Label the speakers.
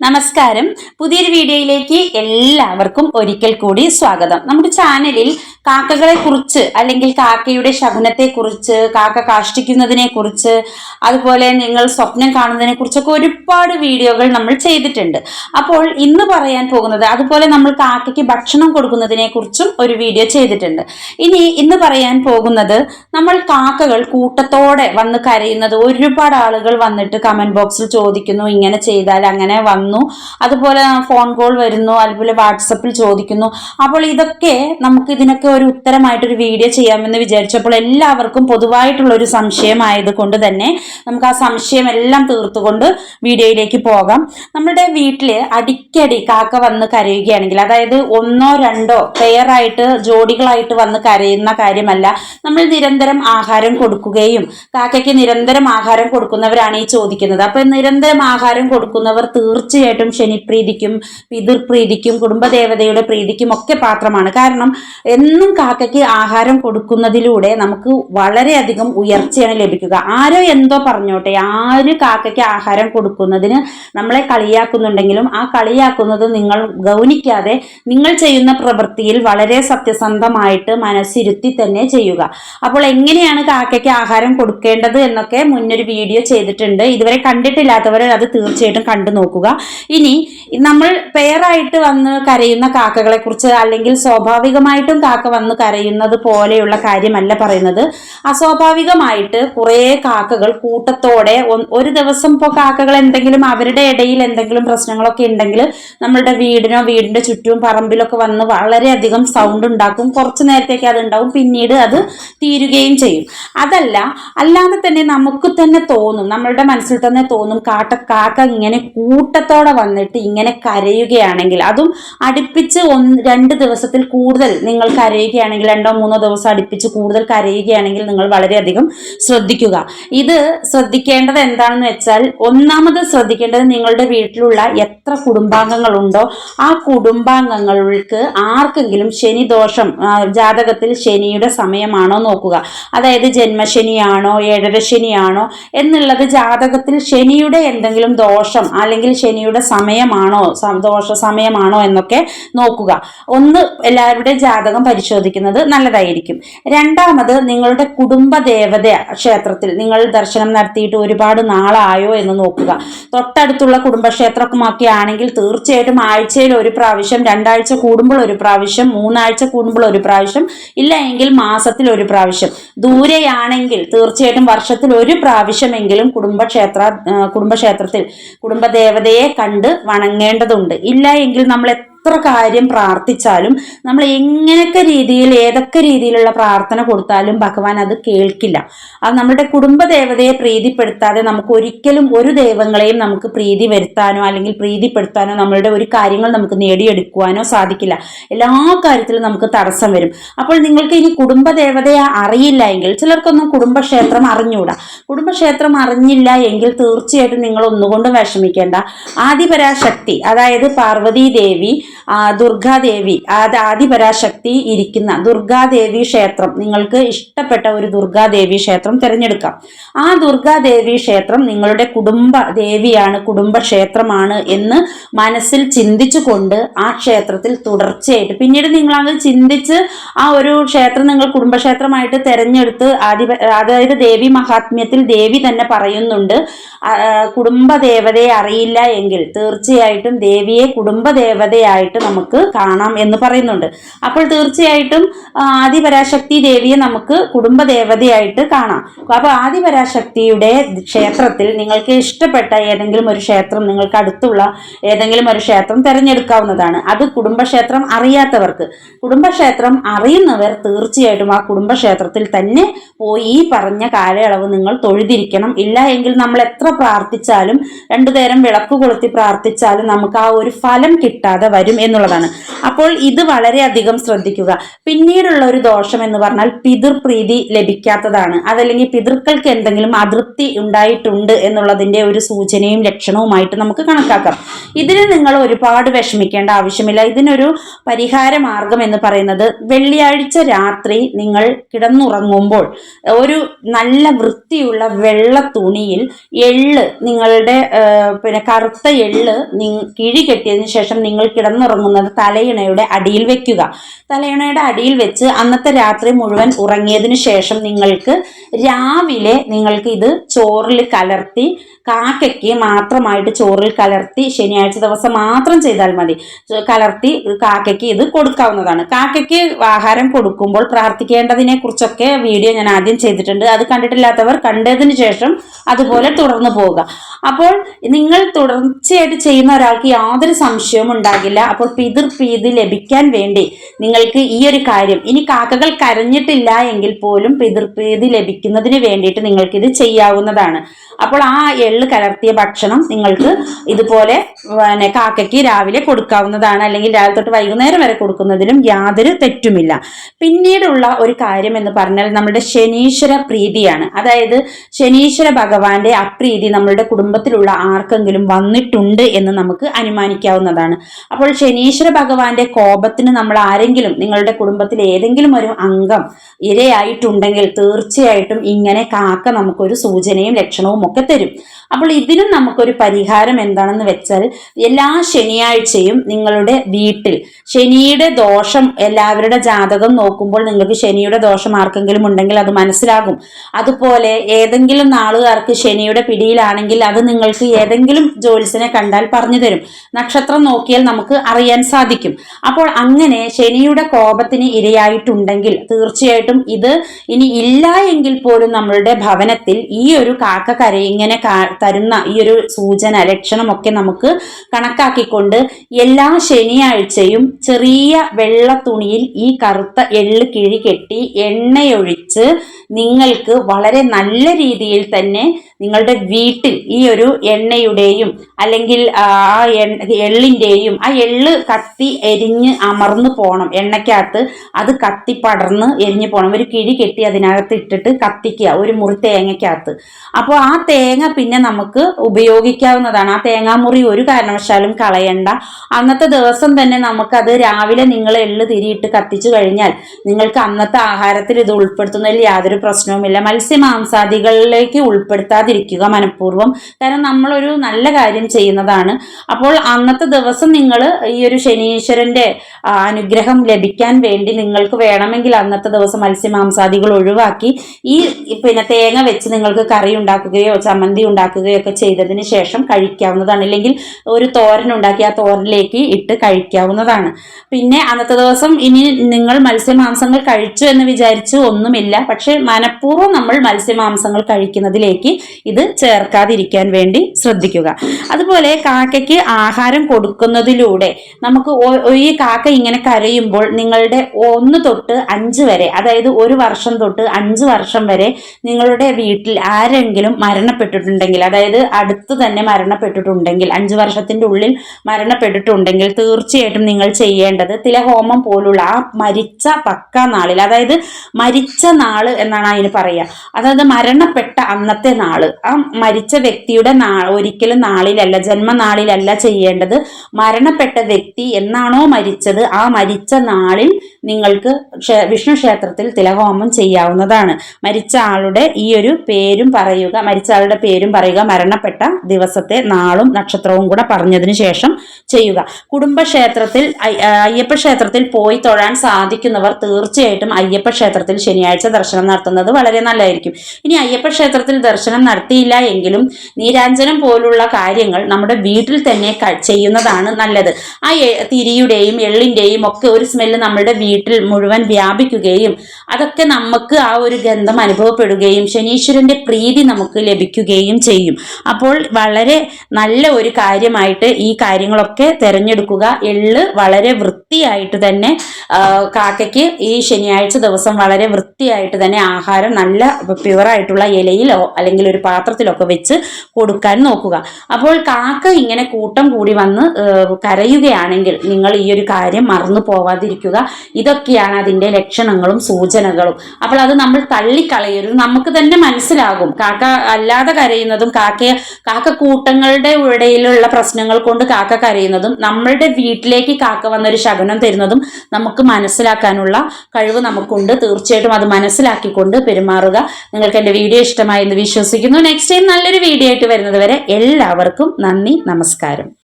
Speaker 1: നമസ്കാരം. പുതിയൊരു വീഡിയോയിലേക്ക് എല്ലാവർക്കും ഒരിക്കൽ കൂടി സ്വാഗതം. നമ്മുടെ ചാനലിൽ കാക്കകളെ കുറിച്ച് അല്ലെങ്കിൽ കാക്കയുടെ ശകുനത്തെ കുറിച്ച് കാക്ക കാഷ്ടിക്കുന്നതിനെ കുറിച്ച് അതുപോലെ നിങ്ങൾ സ്വപ്നം കാണുന്നതിനെ കുറിച്ചൊക്കെ ഒരുപാട് വീഡിയോകൾ നമ്മൾ ചെയ്തിട്ടുണ്ട്. അപ്പോൾ ഇന്ന് പറയാൻ പോകുന്നത് അതുപോലെ നമ്മൾ കാക്കയ്ക്ക് ഭക്ഷണം കൊടുക്കുന്നതിനെ കുറിച്ചും ഒരു വീഡിയോ ചെയ്തിട്ടുണ്ട്. ഇനി ഇന്ന് പറയാൻ പോകുന്നത് നമ്മൾ കാക്കകൾ കൂട്ടത്തോടെ വന്ന് കരയുന്നത് ഒരുപാട് ആളുകൾ വന്നിട്ട് കമന്റ് ബോക്സിൽ ചോദിക്കുന്നു ഇങ്ങനെ ചെയ്താൽ അങ്ങനെ വന്നു അതുപോലെ ഫോൺ കോൾ വരുന്നു അതുപോലെ വാട്സപ്പിൽ ചോദിക്കുന്നു. അപ്പോൾ ഇതൊക്കെ നമുക്ക് ഇതിനൊക്കെ ഒരു ഉത്തരമായിട്ടൊരു വീഡിയോ ചെയ്യാമെന്ന് വിചാരിച്ചപ്പോൾ എല്ലാവർക്കും പൊതുവായിട്ടുള്ള ഒരു സംശയമായത് കൊണ്ട് തന്നെ നമുക്ക് ആ സംശയം എല്ലാം തീർത്തുകൊണ്ട് വീഡിയോയിലേക്ക് പോകാം. നമ്മുടെ വീട്ടിൽ അടിക്കടി കാക്ക വന്ന് കരയുകയാണെങ്കിൽ അതായത് ഒന്നോ രണ്ടോ പെയറായിട്ട് ജോഡികളായിട്ട് വന്ന് കരയുന്ന കാര്യമല്ല. നമ്മൾ നിരന്തരം ആഹാരം കൊടുക്കുകയും കാക്കയ്ക്ക് നിരന്തരം ആഹാരം കൊടുക്കുന്നവരാണ് ഈ ചോദിക്കുന്നത്. അപ്പൊ നിരന്തരം ആഹാരം കൊടുക്കുന്നവർ തീർച്ചയായിട്ടും ശനിപ്രീതിക്കും പിതൃപ്രീതിക്കും കുടുംബദേവതയുടെ പ്രീതിക്കും ഒക്കെ പാത്രമാണ്. കാരണം എന്നും കാക്കയ്ക്ക് ആഹാരം കൊടുക്കുന്നതിലൂടെ നമുക്ക് വളരെയധികം ഉയർച്ചയാണ് ലഭിക്കുക. ആരോ എന്തോ പറഞ്ഞോട്ടെ ആര് കാക്കയ്ക്ക് ആഹാരം കൊടുക്കുന്നതിന് നമ്മളെ കളിയാക്കുന്നുണ്ടെങ്കിലും ആ കളിയാക്കുന്നത് നിങ്ങൾ ഗൗനിക്കാതെ നിങ്ങൾ ചെയ്യുന്ന പ്രവൃത്തിയിൽ വളരെ സത്യസന്ധമായിട്ട് മനസ്സിരുത്തി തന്നെ ചെയ്യുക. അപ്പോൾ എങ്ങനെയാണ് കാക്കയ്ക്ക് ആഹാരം കൊടുക്കേണ്ടത് എന്നൊക്കെ മുന്നൊരു വീഡിയോ ചെയ്തിട്ടുണ്ട്. ഇതുവരെ കണ്ടിട്ടില്ലാത്തവർ അത് തീർച്ചയായിട്ടും കണ്ടു നോക്കുക ഇനി നമ്മൾ പെയറായിട്ട് വന്ന് കരയുന്ന കാക്കകളെ കുറിച്ച് അല്ലെങ്കിൽ സ്വാഭാവികമായിട്ടും കാക്ക വന്ന് കരയുന്നത് പോലെയുള്ള കാര്യമല്ല പറയുന്നത്. അസ്വാഭാവികമായിട്ട് കുറേ കാക്കകൾ കൂട്ടത്തോടെ ഒരു ദിവസം ഇപ്പോൾ കാക്കകൾ എന്തെങ്കിലും അവരുടെ ഇടയിൽ എന്തെങ്കിലും പ്രശ്നങ്ങളൊക്കെ ഉണ്ടെങ്കിൽ നമ്മളുടെ വീടിനോ വീടിന്റെ ചുറ്റും പറമ്പിലൊക്കെ വന്ന് വളരെയധികം സൗണ്ട് ഉണ്ടാക്കും. കുറച്ച് നേരത്തേക്ക് അത് ഉണ്ടാവും. പിന്നീട് അത് തീരുകയും ചെയ്യും. അതല്ല അല്ലാതെ തന്നെ നമുക്ക് തന്നെ തോന്നും നമ്മളുടെ മനസ്സിൽ തന്നെ തോന്നും കാട്ട കാക്ക ഇങ്ങനെ കൂട്ടത്തോടെ വന്നിട്ട് ഇങ്ങനെ കരയുകയാണെങ്കിൽ അതും അടുപ്പിച്ച് ഒന്ന് രണ്ട് ദിവസത്തിൽ കൂടുതൽ നിങ്ങൾ കരയുകയാണെങ്കിൽ രണ്ടോ മൂന്നോ ദിവസം അടുപ്പിച്ച് കൂടുതൽ കരയുകയാണെങ്കിൽ നിങ്ങൾ വളരെയധികം ശ്രദ്ധിക്കുക. ഇത് ശ്രദ്ധിക്കേണ്ടത് എന്താണെന്ന് വെച്ചാൽ ഒന്നാമത് ശ്രദ്ധിക്കേണ്ടത് നിങ്ങളുടെ വീട്ടിലുള്ള എത്ര കുടുംബാംഗങ്ങളുണ്ടോ ആ കുടുംബാംഗങ്ങൾക്ക് ആർക്കെങ്കിലും ശനി ദോഷം ജാതകത്തിൽ ശനിയുടെ സമയമാണോ നോക്കുക. അതായത് ജന്മശനിയാണോ ഏഴര ശനിയാണോ എന്നുള്ളത് ജാതകത്തിൽ ശനിയുടെ എന്തെങ്കിലും ദോഷം അല്ലെങ്കിൽ ശനിയുടെ സമയമാണോ ദോഷ സമയമാണോ എന്നൊക്കെ നോക്കുക. ഒന്ന് എല്ലാവരുടെ ജാതകം പരിശോധിക്കുന്നത് നല്ലതായിരിക്കും. രണ്ടാമത് നിങ്ങളുടെ കുടുംബ ദേവത ക്ഷേത്രത്തിൽ നിങ്ങൾ ദർശനം നടത്തിയിട്ട് ഒരുപാട് നാളായോ എന്ന് നോക്കുക. തൊട്ടടുത്തുള്ള കുടുംബക്ഷേത്രമൊക്കെ ആണെങ്കിൽ തീർച്ചയായിട്ടും ആഴ്ചയിൽ ഒരു പ്രാവശ്യം രണ്ടാഴ്ച കൂടുമ്പോൾ ഒരു പ്രാവശ്യം മൂന്നാഴ്ച കൂടുമ്പോൾ ഒരു പ്രാവശ്യം ഇല്ല എങ്കിൽ മാസത്തിൽ ഒരു പ്രാവശ്യം. ദൂരെയാണെങ്കിൽ തീർച്ചയായിട്ടും വർഷത്തിൽ ഒരു പ്രാവശ്യമെങ്കിലും കുടുംബക്ഷേത്ര കുടുംബക്ഷേത്രത്തിൽ കുടുംബദേവതയെ കണ്ട് വണങ്ങേണ്ടതുണ്ട്. ഇല്ല എങ്കിൽ നമ്മൾ എത്ര കാര്യം പ്രാർത്ഥിച്ചാലും നമ്മൾ എങ്ങനെയൊക്കെ രീതിയിൽ ഏതൊക്കെ രീതിയിലുള്ള പ്രാർത്ഥന കൊടുത്താലും ഭഗവാൻ അത് കേൾക്കില്ല. അത് നമ്മുടെ കുടുംബ ദേവതയെ പ്രീതിപ്പെടുത്താതെ നമുക്ക് ഒരിക്കലും ഒരു ദൈവങ്ങളെയും നമുക്ക് പ്രീതി വരുത്താനോ അല്ലെങ്കിൽ പ്രീതിപ്പെടുത്താനോ നമ്മളുടെ ഒരു കാര്യങ്ങൾ നമുക്ക് നേടിയെടുക്കുവാനോ സാധിക്കില്ല. എല്ലാ കാര്യത്തിലും നമുക്ക് തടസ്സം വരും. അപ്പോൾ നിങ്ങൾക്ക് ഇനി കുടുംബ ദേവതയെ അറിയില്ല എങ്കിൽ ചിലർക്കൊന്നും കുടുംബക്ഷേത്രം അറിഞ്ഞൂടാ. കുടുംബക്ഷേത്രം അറിഞ്ഞില്ല എങ്കിൽ തീർച്ചയായിട്ടും നിങ്ങൾ ഒന്നുകൊണ്ടും വിഷമിക്കേണ്ട. ആദിപരാശക്തി അതായത് പാർവതി ദേവി ദുർഗാദേവി അത് ആദിപരാശക്തി ഇരിക്കുന്ന ദുർഗാദേവി ക്ഷേത്രം. നിങ്ങൾക്ക് ഇഷ്ടപ്പെട്ട ഒരു ദുർഗാദേവി ക്ഷേത്രം തിരഞ്ഞെടുക്കാം. ആ ദുർഗാദേവി ക്ഷേത്രം നിങ്ങളുടെ കുടുംബ ദേവിയാണ് കുടുംബ ക്ഷേത്രമാണ് എന്ന് മനസ്സിൽ ചിന്തിച്ചുകൊണ്ട് ആ ക്ഷേത്രത്തിൽ തുടർച്ചയായിട്ട് പിന്നീട് നിങ്ങൾ അത് ചിന്തിച്ച് ആ ഒരു ക്ഷേത്രം നിങ്ങൾ കുടുംബക്ഷേത്രമായിട്ട് തെരഞ്ഞെടുത്ത് ആദി അതായത് ദേവി മഹാത്മ്യത്തിൽ ദേവി തന്നെ പറയുന്നുണ്ട്. കുടുംബ ദേവതയെ അറിയില്ല എങ്കിൽ തീർച്ചയായിട്ടും ദേവിയെ കുടുംബ ദേവതയായിട്ട് നമുക്ക് കാണാം എന്ന് പറയുന്നുണ്ട്. അപ്പോൾ തീർച്ചയായിട്ടും ആദിപരാശക്തി ദേവിയെ നമുക്ക് കുടുംബ ദേവതയായിട്ട് കാണാം. അപ്പോൾ ആദിപരാശക്തിയുടെ ക്ഷേത്രത്തിൽ നിങ്ങൾക്ക് ഇഷ്ടപ്പെട്ട ഏതെങ്കിലും ഒരു ക്ഷേത്രം നിങ്ങൾക്ക് അടുത്തുള്ള ഏതെങ്കിലും ഒരു ക്ഷേത്രം തിരഞ്ഞെടുക്കാവുന്നതാണ്. അത് കുടുംബക്ഷേത്രം അറിയാത്തവർക്ക്. കുടുംബക്ഷേത്രം അറിയുന്നവർ തീർച്ചയായിട്ടും ആ കുടുംബക്ഷേത്രത്തിൽ തന്നെ പോയി ഈ പറഞ്ഞ കാലയളവ് നിങ്ങൾ തൊഴുതിരിക്കണം. ഇല്ല എങ്കിൽ നമ്മൾ എത്ര പ്രാർത്ഥിച്ചാലും രണ്ടു നേരം വിളക്ക് കൊളുത്തി പ്രാർത്ഥിച്ചാലും നമുക്ക് ആ ഒരു ഫലം കിട്ടാതെ വരും എന്നുള്ളതാണ്. അപ്പോൾ ഇത് വളരെയധികം ശ്രദ്ധിക്കുക. പിന്നീടുള്ള ഒരു ദോഷം എന്ന് പറഞ്ഞാൽ പിതൃപ്രീതി ലഭിക്കാത്തതാണ്. അതല്ലെങ്കിൽ പിതൃക്കൾക്ക് എന്തെങ്കിലും അതൃപ്തി ഉണ്ടായിട്ടുണ്ട് എന്നുള്ളതിന്റെ ഒരു സൂചനയും ലക്ഷണവുമായിട്ട് നമുക്ക് കണക്കാക്കാം. ഇതിന് നിങ്ങൾ ഒരുപാട് വിഷമിക്കേണ്ട ആവശ്യമില്ല. ഇതിനൊരു പരിഹാര മാർഗം എന്ന് പറയുന്നത് വെള്ളിയാഴ്ച രാത്രി നിങ്ങൾ കിടന്നുറങ്ങുമ്പോൾ ഒരു നല്ല വൃത്തിയുള്ള വെള്ള തുണിയിൽ എള്ള് നിങ്ങളുടെ പിന്നെ കറുത്ത എള്ള് കിഴി കെട്ടിയതിന് ശേഷം നിങ്ങൾ കിടന്നുറങ്ങുന്നത് തലയിണയുടെ അടിയിൽ വെക്കുക. തലയിണയുടെ അടിയിൽ വെച്ച് അന്നത്തെ രാത്രി മുഴുവൻ ഉറങ്ങിയതിനു ശേഷം നിങ്ങൾക്ക് രാവിലെ നിങ്ങൾക്ക് ഇത് ചോറിൽ കലർത്തി കാക്കയ്ക്ക് മാത്രമായിട്ട് ചോറിൽ കലർത്തി ശനിയാഴ്ച ദിവസം മാത്രം ചെയ്താൽ മതി. കലർത്തി കാക്കയ്ക്ക് ഇത് കൊടുക്കാവുന്നതാണ്. കാക്കയ്ക്ക് ആഹാരം കൊടുക്കുമ്പോൾ പ്രാർത്ഥിക്കേണ്ടതിനെ കുറിച്ചൊക്കെ വീഡിയോ ഞാൻ ആദ്യം ചെയ്തിട്ടുണ്ട്. അത് കണ്ടിട്ടില്ലാത്തവർ കണ്ടതിന് ശേഷം അതുപോലെ തുടർന്ന് പോവുക. അപ്പോൾ നിങ്ങൾ തുടർച്ചയായിട്ട് ചെയ്യുന്ന ഒരാൾക്ക് യാതൊരു സംശയവും ഉണ്ടാകില്ല. അപ്പോൾ പിതൃ പ്രീതി ലഭിക്കാൻ വേണ്ടി നിങ്ങൾക്ക് ഈ ഒരു കാര്യം ഇനി കാക്കകൾ കരഞ്ഞിട്ടില്ല എങ്കിൽ പോലും പിതൃപ്രീതി ലഭിക്കുന്നതിന് വേണ്ടിയിട്ട് നിങ്ങൾക്ക് ഇത് ചെയ്യാവുന്നതാണ്. അപ്പോൾ ആ എള്ള് കലർത്തിയ ഭക്ഷണം നിങ്ങൾക്ക് ഇതുപോലെ പിന്നെ കാക്കയ്ക്ക് രാവിലെ കൊടുക്കാവുന്നതാണ്. അല്ലെങ്കിൽ രാവിലെ തൊട്ട് വൈകുന്നേരം വരെ കൊടുക്കുന്നതിലും യാതൊരു തെറ്റുമില്ല. പിന്നീടുള്ള ഒരു കാര്യം എന്ന് പറഞ്ഞാൽ നമ്മുടെ ശനീശ്വര പ്രീതിയാണ്. അതായത് ശനീശ്വര ഭഗവാന്റെ അപ്രീതി നമ്മളുടെ കുടുംബത്തിലുള്ള ആർക്കെങ്കിലും വന്നിട്ടുണ്ട് എന്ന് നമുക്ക് അനുമാനിക്കാവുന്നതാണ്. അപ്പോൾ ശനീശ്വര ഭഗവാന്റെ കോപത്തിന് നമ്മൾ ആരെങ്കിലും നിങ്ങളുടെ കുടുംബത്തിൽ ഏതെങ്കിലും ഒരു അംഗം ഇരയായിട്ടുണ്ടെങ്കിൽ തീർച്ചയായിട്ടും ഇങ്ങനെ കാക്ക നമുക്കൊരു സൂചനയും ലക്ഷണവും ഒക്കെ തരും. അപ്പോൾ ഇതിനും നമുക്കൊരു പരിഹാരം എന്താണെന്ന് വെച്ചാൽ എല്ലാ ശനിയാഴ്ചയും നിങ്ങളുടെ വീട്ടിൽ ശനിയുടെ ദോഷം എല്ലാവരുടെ ജാതകം നോക്കുമ്പോൾ നിങ്ങൾക്ക് ശനിയുടെ ദോഷം ആർക്കെങ്കിലും ഉണ്ടെങ്കിൽ അത് മനസ്സിലാകും. അതുപോലെ ഏതെങ്കിലും നാളുകാർക്ക് ശനിയുടെ പിടിയിലാണെങ്കിൽ അത് നിങ്ങൾക്ക് ഏതെങ്കിലും ജോലിസിനെ കണ്ടാൽ പറഞ്ഞു തരും. നക്ഷത്രം നോക്കിയാൽ നമുക്ക് അറിയാൻ സാധിക്കും. അപ്പോൾ അങ്ങനെ ശനിയുടെ കോപത്തിന് ഇരയായിട്ടുണ്ടെങ്കിൽ തീർച്ചയായിട്ടും ഇത് ഇനി ഇല്ല എങ്കിൽ പോലും നമ്മളുടെ ഭവനത്തിൽ ഈ ഒരു കാക്ക കര ഇങ്ങനെ കാ- തരുന്ന ഈ ഒരു സൂചന ലക്ഷണമൊക്കെ നമുക്ക് കണക്കാക്കിക്കൊണ്ട് എല്ലാ ശനിയാഴ്ചയും ചെറിയ വെള്ള തുണിയിൽ ഈ കറുത്ത എള്ള് കിഴി കെട്ടി എണ്ണയൊഴിച്ച് നിങ്ങൾക്ക് വളരെ നല്ല രീതിയിൽ തന്നെ നിങ്ങളുടെ വീട്ടിൽ ഈ ഒരു എണ്ണയുടെയും അല്ലെങ്കിൽ ആ എള്ളിന്റെയും ആ എള്ള് കത്തി എരിഞ്ഞ് അമർന്നു പോകണം എണ്ണയ്ക്കകത്ത് അത് കത്തി പടർന്ന് എരിഞ്ഞു പോകണം ഒരു കിഴി കെട്ടി അതിനകത്ത് ഇട്ടിട്ട് കത്തിക്കുക ഒരു മുറി തേങ്ങയ്ക്കകത്ത്. അപ്പോൾ ആ തേങ്ങ പിന്നെ നമുക്ക് ഉപയോഗിക്കാവുന്നതാണ്. ആ തേങ്ങാമുറി ഒരു കാരണവശാലും കളയണ്ട. അന്നത്തെ ദിവസം തന്നെ നമുക്കത് രാവിലെ നിങ്ങൾ എള്ള് തിരിയിട്ട് കത്തിച്ചു കഴിഞ്ഞാൽ നിങ്ങൾക്ക് അന്നത്തെ ആഹാരത്തിൽ ഇത് ഉൾപ്പെടുത്തുന്നതിൽ യാതൊരു പ്രശ്നവുമില്ല. മത്സ്യമാംസാദികളിലേക്ക് ഉൾപ്പെടുത്താതിരിക്കുക മനഃപൂർവം. കാരണം നമ്മളൊരു നല്ല കാര്യം ചെയ്യുന്നതാണ്. അപ്പോൾ അന്നത്തെ ദിവസം നിങ്ങൾ ഈ ഒരു ശനീശ്വരന്റെ അനുഗ്രഹം ലഭിക്കാൻ വേണ്ടി നിങ്ങൾക്ക് വേണമെങ്കിൽ അന്നത്തെ ദിവസം മത്സ്യമാംസാദികൾ ഒഴിവാക്കി ഈ പിന്നെ തേങ്ങ വെച്ച് നിങ്ങൾക്ക് കറി ഉണ്ടാക്കുകയോ ചമ്മന്തി ഉണ്ടാക്കുകയോ ഒക്കെ ചെയ്തതിന് ശേഷം കഴിക്കാവുന്നതാണ്. അല്ലെങ്കിൽ ഒരു തോരൻ ഉണ്ടാക്കി ആ തോരനിലേക്ക് ഇട്ട് കഴിക്കാവുന്നതാണ്. പിന്നെ അന്നത്തെ ദിവസം ഇനി നിങ്ങൾ മത്സ്യമാംസങ്ങൾ കഴിച്ചു എന്ന് വിചാരിച്ചു ഒന്നുമില്ല. പക്ഷെ മനഃപൂർവം നമ്മൾ മത്സ്യമാംസങ്ങൾ കഴിക്കുന്നതിലേക്ക് ഇത് ചേർക്കാതിരിക്കാൻ വേണ്ടി ശ്രദ്ധിക്കുക. അതുപോലെ കാക്കയ്ക്ക് ആഹാരം കൊടുക്കുന്നതിലൂടെ നമുക്ക് ഈ കാക്ക ഇങ്ങനെ കരയുമ്പോൾ നിങ്ങളുടെ ഒന്ന് തൊട്ട് അഞ്ച് വരെ അതായത് ഒരു വർഷം തൊട്ട് അഞ്ച് വർഷം വരെ നിങ്ങളുടെ വീട്ടിൽ ആരെങ്കിലും മരണപ്പെട്ടിട്ടുണ്ടെങ്കിൽ അതായത് അടുത്ത് തന്നെ മരണപ്പെട്ടിട്ടുണ്ടെങ്കിൽ അഞ്ച് വർഷത്തിന്റെ ഉള്ളിൽ മരണപ്പെട്ടിട്ടുണ്ടെങ്കിൽ തീർച്ചയായിട്ടും നിങ്ങൾ ചെയ്യേണ്ടത് തിലഹോമം പോലുള്ള ആ മരിച്ച പക്ക നാളിൽ അതായത് മരിച്ച നാൾ എന്നാണ് അതിന് പറയുക. അതായത് മരണപ്പെട്ട അന്നത്തെ നാൾ. ആ മരിച്ച വ്യക്തിയുടെ നാ ഒരിക്കലും നാളിലല്ല ജന്മനാളിലല്ല ചെയ്യേണ്ടത് മരണപ്പെട്ട വ്യക്തി എന്നാണോ മരിച്ചത് ആ മരിച്ച നാളിൽ നിങ്ങൾക്ക് വിഷ്ണു ക്ഷേത്രത്തിൽ തിലഹോമം ചെയ്യാവുന്നതാണ്. മരിച്ച ആളുടെ ഈ ഒരു പേരും പറയുക മരിച്ച ആളുടെ പേരും പറയുക മരണപ്പെട്ട ദിവസത്തെ നാളും നക്ഷത്രവും കൂടെ പറഞ്ഞതിന് ശേഷം ചെയ്യുക. കുടുംബക്ഷേത്രത്തിൽ അയ്- അയ്യപ്പ ക്ഷേത്രത്തിൽ പോയി തൊഴാൻ സാധിക്കുന്നവർ തീർച്ചയായിട്ടും അയ്യപ്പ ക്ഷേത്രത്തിൽ ശനിയാഴ്ച ദർശനം നടത്തുന്നത് വളരെ നല്ലതായിരിക്കും. ഇനി അയ്യപ്പ ക്ഷേത്രത്തിൽ ദർശനം നടത്തിയില്ല എങ്കിലും നീരാഞ്ജനം പോലുള്ള കാര്യങ്ങൾ നമ്മുടെ വീട്ടിൽ തന്നെ ചെയ്യുന്നതാണ് നല്ലത്. ആ തിരിയുടെയും എള്ളിന്റെയും ഒക്കെ ഒരു സ്മെല്ല് നമ്മുടെ വീട്ടിൽ മുഴുവൻ വ്യാപിക്കുകയും അതൊക്കെ നമുക്ക് ആ ഒരു ഗന്ധം അനുഭവപ്പെടുകയും ശനീശ്വരന്റെ പ്രീതി നമുക്ക് ലഭിക്കുകയും ചെയ്യും. അപ്പോൾ വളരെ നല്ല ഒരു കാര്യമായിട്ട് ഈ കാര്യങ്ങളൊക്കെ തിരഞ്ഞെടുക്കുക. എള്ള് വളരെ വൃത്തിയായിട്ട് തന്നെ കാക്കയ്ക്ക് ഈ ശനിയാഴ്ച ദിവസം വളരെ വൃത്തിയായിട്ട് തന്നെ ആഹാരം നല്ല പ്യുവറായിട്ടുള്ള ഇലയിലോ അല്ലെങ്കിൽ ഒരു പാത്രത്തിലൊക്കെ വെച്ച് കൊടുക്കാൻ നോക്കുക. അപ്പോൾ കാക്ക ഇങ്ങനെ കൂട്ടം കൂടി വന്ന് കരയുകയാണെങ്കിൽ നിങ്ങൾ ഈ ഒരു കാര്യം മറന്നു പോവാതിരിക്കുക. ഇതൊക്കെയാണ് അതിന്റെ ലക്ഷണങ്ങളും സൂചനകളും. അപ്പോൾ അത് നമ്മൾ തള്ളിക്കളയരുത്. നമുക്ക് തന്നെ മനസ്സിലാകും. കാക്ക അല്ലാതെ കരയുന്നതും കാക്കയെ കാക്ക കൂട്ടങ്ങളുടെ ഇടയിലുള്ള പ്രശ്നങ്ങൾ കൊണ്ട് കാക്ക കരയുന്നതും നമ്മളുടെ വീട്ടിലേക്ക് കാക്ക വന്നൊരു ശകനം തരുന്നതും നമുക്ക് മനസ്സിലാക്കാനുള്ള കഴിവ് നമുക്കുണ്ട്. തീർച്ചയായിട്ടും അത് മനസ്സിലാക്കിക്കൊണ്ട് പെരുമാറുക. നിങ്ങൾക്ക് എന്റെ വീഡിയോ ഇഷ്ടമായി എന്ന് വിശ്വസിക്കുന്നു. നെക്സ്റ്റ് ടൈം നല്ലൊരു വീഡിയോ ആയിട്ട് വരുന്നത് വരെ എല്ലാവർക്കും നന്ദി നമസ്കാരം.